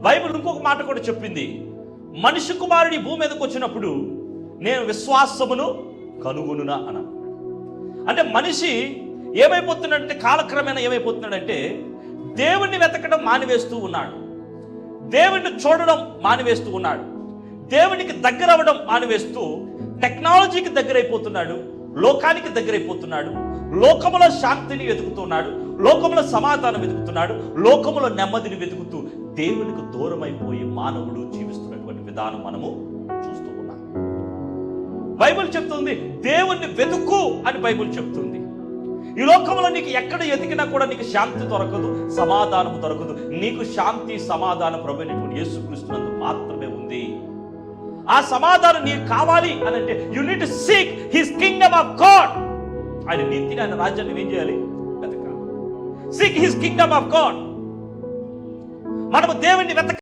Bible ఇంకొక మాట కూడా చెప్పింది. మనిషి కుమారుడి భూమి మీదకి వచ్చినప్పుడు నేను విశ్వాసమును కనుగొనునా అన. అంటే మనిషి ఏమైపోతున్నాడంటే కాలక్రమేణా ఏమైపోతున్నాడంటే దేవుణ్ణి వెతకడం మానివేస్తూ ఉన్నాడు. దేవుణ్ణి చూడడం మానివేస్తూ ఉన్నాడు. దేవునికి దగ్గర అవ్వడం మానివేస్తూ టెక్నాలజీకి దగ్గరైపోతున్నాడు. లోకానికి దగ్గరైపోతున్నాడు. లోకములో శాంతిని వెతుకుతున్నాడు. లోకములో సమాధానం వెతుకుతున్నాడు. లోకములో నెమ్మదిని వెతుకుతూ దేవునికి దూరమైపోయి మానవుడు జీవిస్తున్నటువంటి విధానం మనము చూస్తూ ఉన్నాం. బైబిల్ చెప్తుంది దేవుణ్ణి వెతుకు అని బైబిల్ చెప్తుంది. ఈ లోకంలో నీకు ఎక్కడ ఎతికినా కూడా నీకు శాంతి దొరకదు సమాధానం దొరకదు. నీకు శాంతి సమాధానం ప్రభుత్వ యేసుక్రీస్తునందు మాత్రమే ఉంది. ఆ సమాధానం నీకు కావాలి అని అంటే you need seek of God ఆయన నీతిని ఆయన రాజ్యాన్ని ఏం చేయాలి? వెతకాలి. Seek his kingdom of God మనము దేవుణ్ణి వెతక